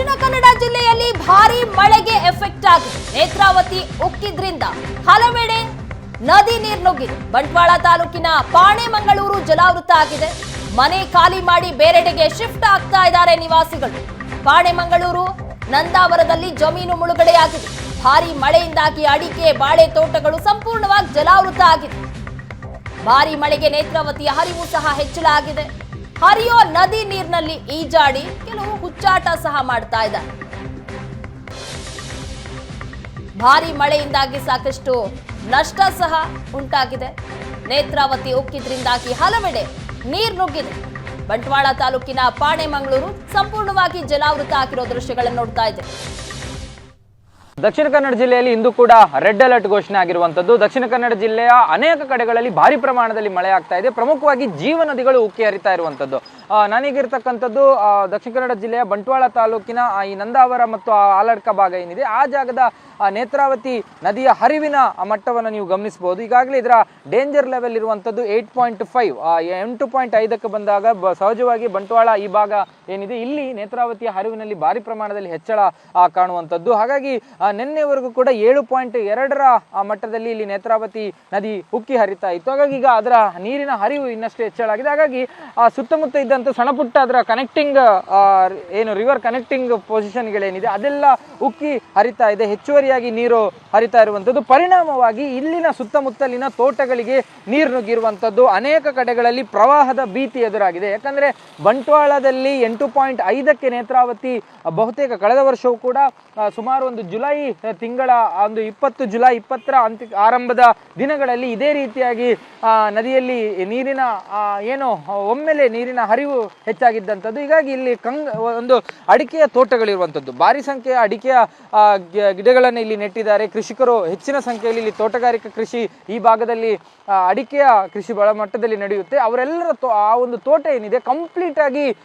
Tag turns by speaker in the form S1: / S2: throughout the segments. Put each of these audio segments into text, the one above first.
S1: ದಕ್ಷಿಣ ಕನ್ನಡ ಜಿಲ್ಲೆಯಲ್ಲಿ ಭಾರಿ ಮಳೆಗೆ ಎಫೆಕ್ಟ್ ಆಗಿದೆ. ನೇತ್ರಾವತಿ ಉಕ್ಕಿದ್ರಿಂದ ಹಲವೆಡೆ ನದಿ ನೀರು ನುಗ್ಗಿದೆ. ಬಂಟ್ವಾಳ ತಾಲೂಕಿನ ಪಾಣೆಮಂಗಳೂರು ಜಲಾವೃತ ಆಗಿದೆ. ಮನೆ ಖಾಲಿ ಮಾಡಿ ಬೇರೆಡೆಗೆ ಶಿಫ್ಟ್ ಆಗ್ತಾ ಇದ್ದಾರೆ ನಿವಾಸಿಗಳು. ಪಾಣೆಮಂಗಳೂರು, ನಂದಾವರದಲ್ಲಿ ಜಮೀನು ಮುಳುಗಡೆಯಾಗಿದೆ. ಭಾರಿ ಮಳೆಯಿಂದಾಗಿ ಅಡಿಕೆ, ಬಾಳೆ ತೋಟಗಳು ಸಂಪೂರ್ಣವಾಗಿ ಜಲಾವೃತ ಆಗಿದೆ. ಭಾರಿ ಮಳೆಗೆ ನೇತ್ರಾವತಿಯ ಹರಿವು ಸಹ ಹೆಚ್ಚಳ ಆಗಿದೆ. ಹರಿಯೋ ನದಿ ನೀರಿನಲ್ಲಿ ಈಜಾಡಿ ಕೆಲವು ಹುಚ್ಚಾಟ ಸಹ ಮಾಡ್ತಾ ಇದ್ದಾರೆ. ಭಾರಿ ಮಳೆಯಿಂದಾಗಿ ಸಾಕಷ್ಟು ನಷ್ಟ ಸಹ ಉಂಟಾಗಿದೆ. ನೇತ್ರಾವತಿ ಉಕ್ಕಿದ್ರಿಂದಾಗಿ ಹಲವೆಡೆ ನೀರು ನುಗ್ಗಿದೆ. ಬಂಟ್ವಾಳ ತಾಲೂಕಿನ ಪಾಣೆಮಂಗಳೂರು ಸಂಪೂರ್ಣವಾಗಿ ಜಲಾವೃತ ಆಗಿರೋ ದೃಶ್ಯಗಳನ್ನು ನೋಡ್ತಾ ಇದೆ
S2: ದಕ್ಷಿಣ ಕನ್ನಡ ಜಿಲ್ಲೆಯಲ್ಲಿ ಇಂದು ಕೂಡ ರೆಡ್ ಅಲರ್ಟ್ ಘೋಷಣೆ ಆಗಿರುವಂತದ್ದು. ದಕ್ಷಿಣ ಕನ್ನಡ ಜಿಲ್ಲೆಯ ಅನೇಕ ಕಡೆಗಳಲ್ಲಿ ಭಾರಿ ಪ್ರಮಾಣದಲ್ಲಿ ಮಳೆ ಆಗ್ತಾ ಇದೆ. ಪ್ರಮುಖವಾಗಿ ಜೀವ ನದಿಗಳು ಉಕ್ಕಿ ಹರಿತಾ ಇರುವಂತದ್ದು. ನನಗಿರ್ತಕ್ಕಂಥದ್ದು ದಕ್ಷಿಣ ಕನ್ನಡ ಜಿಲ್ಲೆಯ ಬಂಟ್ವಾಳ ತಾಲೂಕಿನ ಈ ನಂದಾವರ ಮತ್ತು ಆಲಡ್ಕ ಭಾಗ ಏನಿದೆ, ಆ ಜಾಗದ ನೇತ್ರಾವತಿ ನದಿಯ ಹರಿವಿನ ಮಟ್ಟವನ್ನು ನೀವು ಗಮನಿಸಬಹುದು. ಈಗಾಗಲೇ ಇದರ ಡೇಂಜರ್ ಲೆವೆಲ್ ಇರುವಂತದ್ದು ಏಟ್ ಪಾಯಿಂಟ್ ಫೈವ್ ಎಂಟು ಪಾಯಿಂಟ್ ಐದಕ್ಕೆ ಬಂದಾಗ ಸಹಜವಾಗಿ ಬಂಟ್ವಾಳ ಈ ಭಾಗ ಏನಿದೆ, ಇಲ್ಲಿ ನೇತ್ರಾವತಿಯ ಹರಿವಿನಲ್ಲಿ ಭಾರಿ ಪ್ರಮಾಣದಲ್ಲಿ ಹೆಚ್ಚಳ ಕಾಣುವಂಥದ್ದು ಹಾಗಾಗಿ ನಿನ್ನೆವರೆಗೂ ಕೂಡ ಏಳು ಪಾಯಿಂಟ್ ಎರಡರ ಮಟ್ಟದಲ್ಲಿ ಇಲ್ಲಿ ನೇತ್ರಾವತಿ ನದಿ ಉಕ್ಕಿ ಹರಿತಾ ಇತ್ತು. ಹಾಗಾಗಿ ಈಗ ಅದರ ನೀರಿನ ಹರಿವು ಇನ್ನಷ್ಟು ಹೆಚ್ಚಳಾಗಿದೆ. ಹಾಗಾಗಿ ಆ, ಸುತ್ತಮುತ್ತ ಇದ್ದಂಥ ಸಣ್ಣ ಪುಟ್ಟ ಅದರ ಕನೆಕ್ಟಿಂಗ್ ಏನು ರಿವರ್ ಕನೆಕ್ಟಿಂಗ್ ಪೊಸಿಷನ್ಗಳೇನಿದೆ ಅದೆಲ್ಲ ಉಕ್ಕಿ ಹರಿತಾ ಇದೆ. ಹೆಚ್ಚುವರಿಯಾಗಿ ನೀರು ಹರಿತಾ ಇರುವಂಥದ್ದು ಪರಿಣಾಮವಾಗಿ ಇಲ್ಲಿನ ಸುತ್ತಮುತ್ತಲಿನ ತೋಟಗಳಿಗೆ ನೀರು ನುಗ್ಗಿರುವಂಥದ್ದು ಅನೇಕ ಕಡೆಗಳಲ್ಲಿ ಪ್ರವಾಹದ ಭೀತಿ ಎದುರಾಗಿದೆ. ಯಾಕಂದ್ರೆ ಬಂಟ್ವಾಳದಲ್ಲಿ ಎಂಟು ಪಾಯಿಂಟ್ ಐದಕ್ಕೆ ನೇತ್ರಾವತಿ ಬಹುತೇಕ ಕಳೆದ ವರ್ಷವೂ ಕೂಡ ಸುಮಾರು ಒಂದು ಜುಲೈ ತಿಂಗಳ ಒಂದು ಇಪ್ಪತ್ತು, ಜುಲೈ ಇಪ್ಪತ್ತರ ಅಂತ್ಯ ಆರಂಭದ ದಿನಗಳಲ್ಲಿ ಇದೇ ರೀತಿಯಾಗಿ ನದಿಯಲ್ಲಿ ನೀರಿನ ಏನು, ಒಮ್ಮೆಲೆ ನೀರಿನ ಹರಿವು ಹೆಚ್ಚಾಗಿದ್ದಂಥದ್ದು. ಹೀಗಾಗಿ ಇಲ್ಲಿ ಕಂಗ್, ಒಂದು ಅಡಿಕೆಯ ತೋಟಗಳಿರುವಂಥದ್ದು. ಭಾರಿ ಸಂಖ್ಯೆಯ ಅಡಿಕೆಯ ಗಿಡಗಳನ್ನು ಇಲ್ಲಿ ನೆಟ್ಟಿದ್ದಾರೆ. ಕೃಷಿಕರು ಹೆಚ್ಚಿನ ಸಂಖ್ಯೆಯಲ್ಲಿ ಇಲ್ಲಿ ತೋಟಗಾರಿಕಾ ಕೃಷಿ ಈ ಭಾಗದಲ್ಲಿ ಅಡಿಕೆಯ ಕೃಷಿ ಬಹಳ ಮಟ್ಟದಲ್ಲಿ ನಡೆಯುತ್ತೆ. ಅವರೆಲ್ಲರ ತೋ- ಆ ಒಂದು ತೋಟ ಏನಿದೆ ಕಂಪ್ಲೀಟ್ ಆಗಿ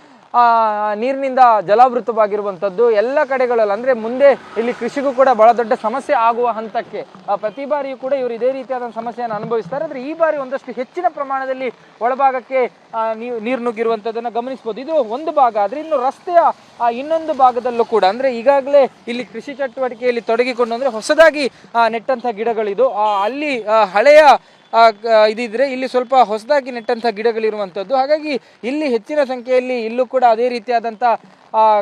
S2: ನೀರಿನಿಂದ ಜಲಾವೃತವಾಗಿರುವಂಥದ್ದು ಎಲ್ಲ ಕಡೆಗಳಲ್ಲಿ ಅಂದ್ರೆ ಮುಂದೆ ಇಲ್ಲಿ ಕೃಷಿಗೂ ಕೂಡ ಬಹಳ ದೊಡ್ಡ ಸಮಸ್ಯೆ ಆಗುವ ಹಂತಕ್ಕೆ ಪ್ರತಿ ಬಾರಿಯೂ ಕೂಡ ಇವರು ಇದೇ ರೀತಿಯಾದ ಸಮಸ್ಯೆಯನ್ನು ಅನುಭವಿಸ್ತಾರೆ. ಆದರೆ ಈ ಬಾರಿ ಒಂದಷ್ಟು ಹೆಚ್ಚಿನ ಪ್ರಮಾಣದಲ್ಲಿ ಒಳಭಾಗಕ್ಕೆ ನೀರು ನುಗ್ಗಿರುವಂಥದ್ದನ್ನು ಗಮನಿಸಬಹುದು ಇದು ಒಂದು ಭಾಗ ಆದರೆ ಇನ್ನು ರಸ್ತೆಯ ಆ, ಇನ್ನೊಂದು ಭಾಗದಲ್ಲೂ ಕೂಡ ಅಂದ್ರೆ ಈಗಾಗಲೇ ಇಲ್ಲಿ ಕೃಷಿ ಚಟುವಟಿಕೆಯಲ್ಲಿ ತೊಡಗಿಕೊಂಡು ಅಂದ್ರೆ ಹೊಸದಾಗಿ ನೆಟ್ಟಂಥ ಗಿಡಗಳಿದು ಅಲ್ಲಿ ಹಳೆಯ ಇದಿದ್ರೆ ಇಲ್ಲಿ ಸ್ವಲ್ಪ ಹೊಸದಾಗಿ ನೆಟ್ಟಂಥ ಗಿಡಗಳಿರುವಂಥದ್ದು. ಹಾಗಾಗಿ ಇಲ್ಲಿ ಹೆಚ್ಚಿನ ಸಂಖ್ಯೆಯಲ್ಲಿ ಇಲ್ಲೂ ಕೂಡ ಅದೇ ರೀತಿಯಾದಂಥ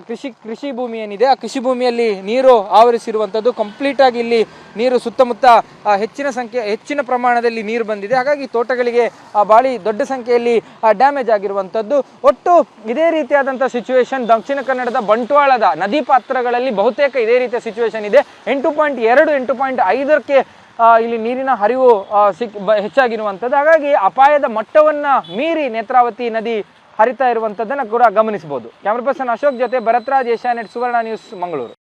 S2: ಕೃಷಿ ಕೃಷಿ ಭೂಮಿ ಏನಿದೆ, ಆ ಕೃಷಿ ಭೂಮಿಯಲ್ಲಿ ನೀರು ಆವರಿಸಿರುವಂಥದ್ದು. ಕಂಪ್ಲೀಟ್ ಆಗಿ ಇಲ್ಲಿ ನೀರು ಸುತ್ತಮುತ್ತ ಹೆಚ್ಚಿನ ಸಂಖ್ಯೆ, ಹೆಚ್ಚಿನ ಪ್ರಮಾಣದಲ್ಲಿ ನೀರು ಬಂದಿದೆ. ಹಾಗಾಗಿ ತೋಟಗಳಿಗೆ ಭಾಳಿ ದೊಡ್ಡ ಸಂಖ್ಯೆಯಲ್ಲಿ ಡ್ಯಾಮೇಜ್ ಆಗಿರುವಂಥದ್ದು. ಒಟ್ಟು ಇದೇ ರೀತಿಯಾದಂಥ ಸಿಚುವೇಶನ್ ದಕ್ಷಿಣ ಕನ್ನಡದ ಬಂಟ್ವಾಳದ ನದಿ ಪಾತ್ರಗಳಲ್ಲಿ ಬಹುತೇಕ ಇದೇ ರೀತಿಯ ಸಿಚುವೇಶನ್ ಇದೆ. ಎಂಟು ಪಾಯಿಂಟ್ ಎರಡು, ಎಂಟು ಪಾಯಿಂಟ್ ಐದಕ್ಕೆ ಇಲ್ಲಿ ನೀರಿನ ಹರಿವು ಸಿಕ್ ಬ- ಹೆಚ್ಚಾಗಿರುವಂಥದ್ದು. ಹಾಗಾಗಿ ಅಪಾಯದ ಮಟ್ಟವನ್ನು ಮೀರಿ ನೇತ್ರಾವತಿ ನದಿ ಹರಿತಾ ಇರುವಂಥದ್ದನ್ನು ಕೂಡ ಗಮನಿಸಬಹುದು. ಕ್ಯಾಮ್ರಾ ಪರ್ಸನ್ ಅಶೋಕ್ ಜೊತೆ ಭರತ್ರಾಜ್ ಏಷ್ಯಾನೆಟ್ ಸುವರ್ಣ ನ್ಯೂಸ್ ಮಂಗಳೂರು.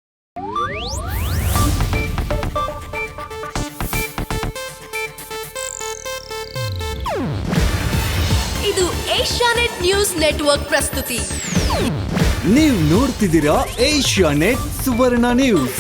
S3: ಇದು ಏಷ್ಯಾನೆಟ್ ನ್ಯೂಸ್ ನೆಟ್ವರ್ಕ್ ಪ್ರಸ್ತುತಿ.
S4: ನೀವು ನೋಡ್ತಿದ್ದೀರಾ ಏಷ್ಯಾ ನೆಟ್ ಸುವರ್ಣ ನ್ಯೂಸ್.